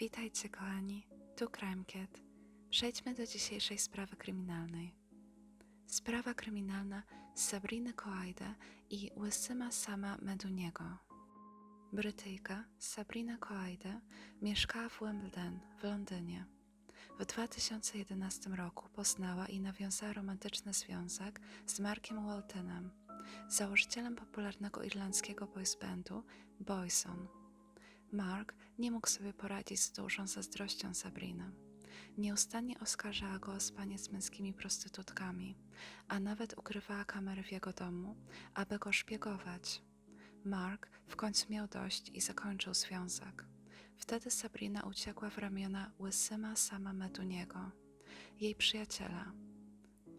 Witajcie kochani, tu CrimeCat. Przejdźmy do dzisiejszej sprawy kryminalnej. Sprawa kryminalna Sabriny Koaide i Łysyma Sama Meduniego. Brytyjka Sabrina Koaide mieszkała w Wimbledon w Londynie. W 2011 roku poznała i nawiązała romantyczny związek z Markiem Waltonem, założycielem popularnego irlandzkiego boys bandu Boyson. Mark nie mógł sobie poradzić z dużą zazdrością Sabriny. Nieustannie oskarżała go o spanie z męskimi prostytutkami, a nawet ukrywała kamery w jego domu, aby go szpiegować. Mark w końcu miał dość i zakończył związek. Wtedy Sabrina uciekła w ramiona Łysyma Sama Meduniego, jej przyjaciela.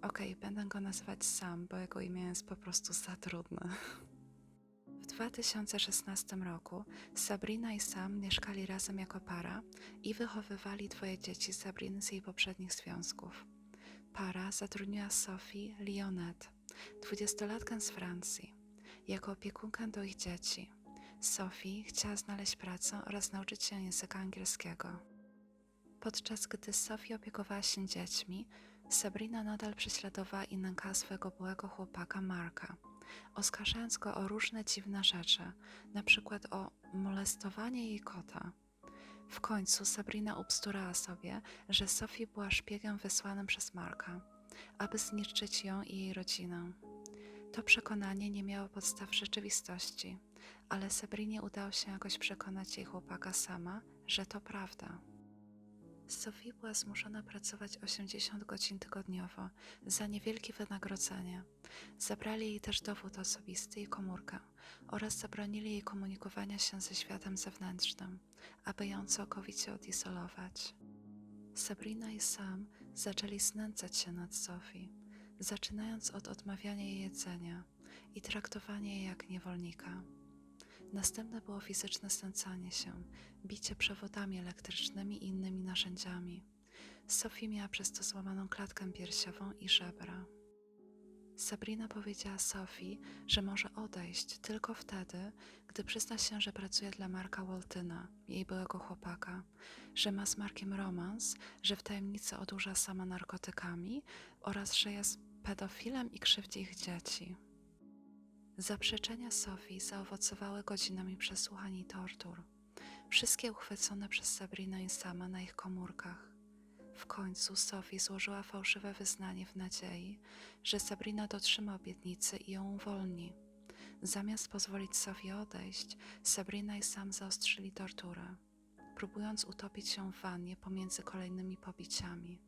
Okej, będę go nazywać Sam, bo jego imię jest po prostu za trudne. W 2016 roku Sabrina i Sam mieszkali razem jako para i wychowywali dwoje dzieci Sabriny z jej poprzednich związków. Para zatrudniła Sophie Lionette, dwudziestolatkę z Francji, jako opiekunkę do ich dzieci. Sophie chciała znaleźć pracę oraz nauczyć się języka angielskiego. Podczas gdy Sophie opiekowała się dziećmi, Sabrina nadal prześladowała i nękała swojego byłego chłopaka Marka, oskarżając go o różne dziwne rzeczy, na przykład o molestowanie jej kota. W końcu Sabrina ubsturała sobie, że Sophie była szpiegiem wysłanym przez Marka, aby zniszczyć ją i jej rodzinę. To przekonanie nie miało podstaw rzeczywistości, ale Sabrinie udało się jakoś przekonać jej chłopaka sama, że to prawda. Sophie była zmuszona pracować 80 godzin tygodniowo za niewielkie wynagrodzenie. Zabrali jej też dowód osobisty i komórkę oraz zabronili jej komunikowania się ze światem zewnętrznym, aby ją całkowicie odizolować. Sabrina i Sam zaczęli znęcać się nad Sophie, zaczynając od odmawiania jej jedzenia i traktowania jej jak niewolnika. Następne było fizyczne znęcanie się, bicie przewodami elektrycznymi i innymi narzędziami. Sophie miała przez to złamaną klatkę piersiową i żebra. Sabrina powiedziała Sophie, że może odejść tylko wtedy, gdy przyzna się, że pracuje dla Marka Waltyna, jej byłego chłopaka, że ma z Markiem romans, że w tajemnicy odurza sama narkotykami oraz że jest pedofilem i krzywdzi ich dzieci. Zaprzeczenia Sofii zaowocowały godzinami przesłuchań i tortur, wszystkie uchwycone przez Sabrinę i Sama na ich komórkach. W końcu Sophie złożyła fałszywe wyznanie w nadziei, że Sabrina dotrzyma obietnicy i ją uwolni. Zamiast pozwolić Sophie odejść, Sabrina i Sam zaostrzyli torturę, próbując utopić się w wannie pomiędzy kolejnymi pobiciami.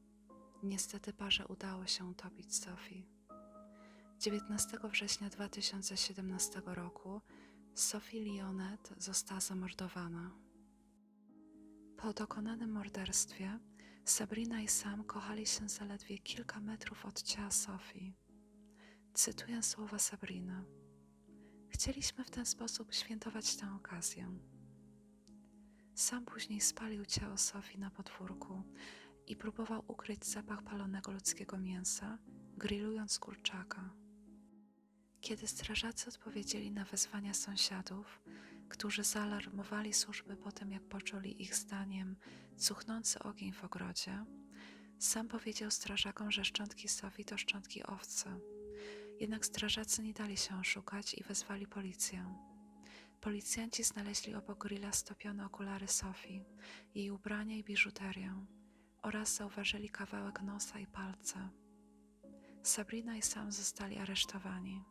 Niestety parze udało się utopić Sophie. 19 września 2017 roku Sophie Lionette została zamordowana. Po dokonanym morderstwie Sabrina i Sam kochali się zaledwie kilka metrów od ciała Sophie. Cytuję słowa Sabrina. Chcieliśmy w ten sposób świętować tę okazję. Sam później spalił ciało Sophie na podwórku i próbował ukryć zapach palonego ludzkiego mięsa, grillując kurczaka. Kiedy strażacy odpowiedzieli na wezwania sąsiadów, którzy zaalarmowali służby po tym, jak poczuli ich zdaniem cuchnący ogień w ogrodzie, sam powiedział strażakom, że szczątki Sofii to szczątki owcy. Jednak strażacy nie dali się oszukać i wezwali policję. Policjanci znaleźli obok grilla stopione okulary Sofii, jej ubrania i biżuterię oraz zauważyli kawałek nosa i palce. Sabrina i Sam zostali aresztowani.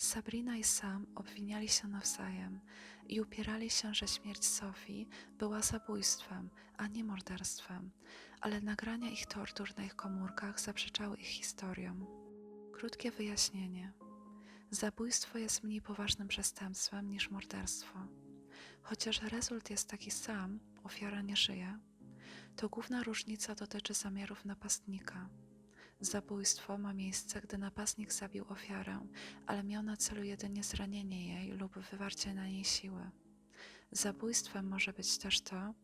Sabrina i Sam obwiniali się nawzajem i upierali się, że śmierć Sofii była zabójstwem, a nie morderstwem, ale nagrania ich tortur na ich komórkach zaprzeczały ich historiom. Krótkie wyjaśnienie. Zabójstwo jest mniej poważnym przestępstwem niż morderstwo. Chociaż rezult jest taki sam, ofiara nie żyje, to główna różnica dotyczy zamiarów napastnika. Zabójstwo ma miejsce, gdy napastnik zabił ofiarę, ale miał na celu jedynie zranienie jej lub wywarcie na niej siły. Zabójstwem może być też to,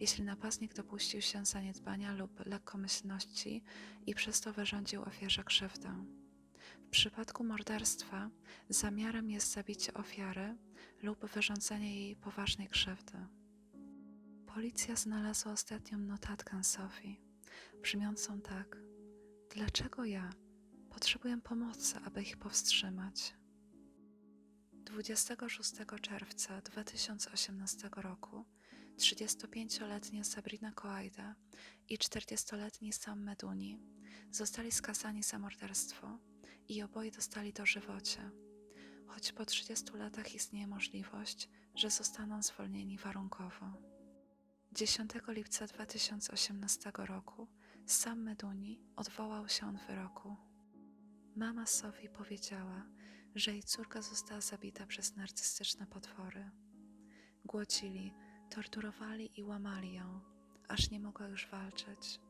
jeśli napastnik dopuścił się zaniedbania lub lekkomyślności i przez to wyrządził ofierze krzywdę. W przypadku morderstwa zamiarem jest zabicie ofiary lub wyrządzenie jej poważnej krzywdy. Policja znalazła ostatnią notatkę Sofii, brzmiącą tak: Dlaczego ja? Potrzebuję pomocy, aby ich powstrzymać. 26 czerwca 2018 roku 35-letnia Sabrina Koajda i 40-letni Sam Meduni zostali skazani za morderstwo i oboje dostali dożywocie, choć po 30 latach istnieje możliwość, że zostaną zwolnieni warunkowo. 10 lipca 2018 roku Sam Meduni odwołał się od wyroku. Mama Sofii powiedziała, że jej córka została zabita przez narcystyczne potwory. Głocili, torturowali i łamali ją, aż nie mogła już walczyć.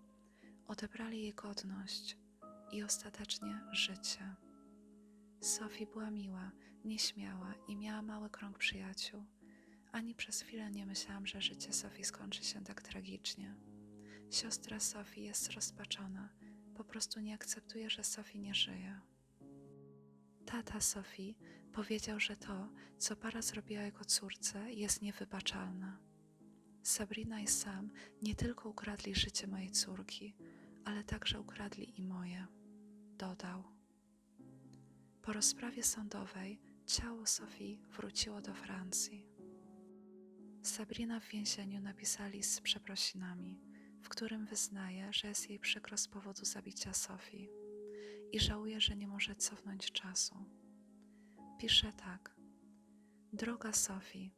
Odebrali jej godność i ostatecznie życie. Sophie była miła, nieśmiała i miała mały krąg przyjaciół. Ani przez chwilę nie myślałam, że życie Sophie skończy się tak tragicznie. Siostra Sophie jest rozpaczona, po prostu nie akceptuje, że Sophie nie żyje. Tata Sophie powiedział, że to, co para zrobiła jego córce, jest niewybaczalne. Sabrina i Sam nie tylko ukradli życie mojej córki, ale także ukradli i moje, dodał. Po rozprawie sądowej ciało Sophie wróciło do Francji. Sabrina w więzieniu napisała list z przeprosinami, w którym wyznaje, że jest jej przykro z powodu zabicia Sophie i żałuje, że nie może cofnąć czasu. Pisze tak: Droga Sophie,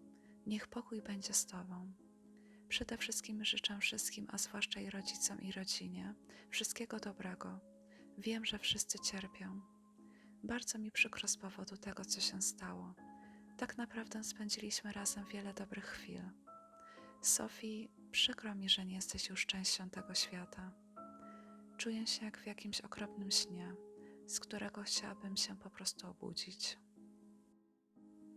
niech pokój będzie z Tobą. Przede wszystkim życzę wszystkim, a zwłaszcza jej rodzicom i rodzinie, wszystkiego dobrego. Wiem, że wszyscy cierpią. Bardzo mi przykro z powodu tego, co się stało. Tak naprawdę spędziliśmy razem wiele dobrych chwil. Sophie, przykro mi, że nie jesteś już częścią tego świata. Czuję się jak w jakimś okropnym śnie, z którego chciałabym się po prostu obudzić.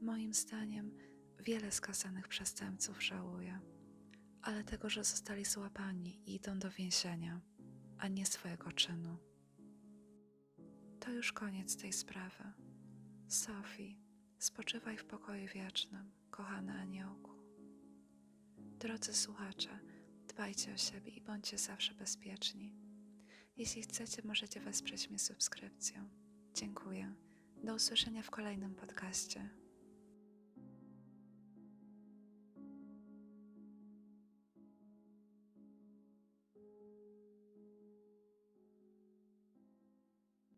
Moim zdaniem, wiele skazanych przestępców żałuje, ale tego, że zostali złapani i idą do więzienia, a nie swojego czynu. To już koniec tej sprawy. Sophie, spoczywaj w pokoju wiecznym, kochany aniołku. Drodzy słuchacze, dbajcie o siebie i bądźcie zawsze bezpieczni. Jeśli chcecie, możecie wesprzeć mnie subskrypcją. Dziękuję. Do usłyszenia w kolejnym podcaście.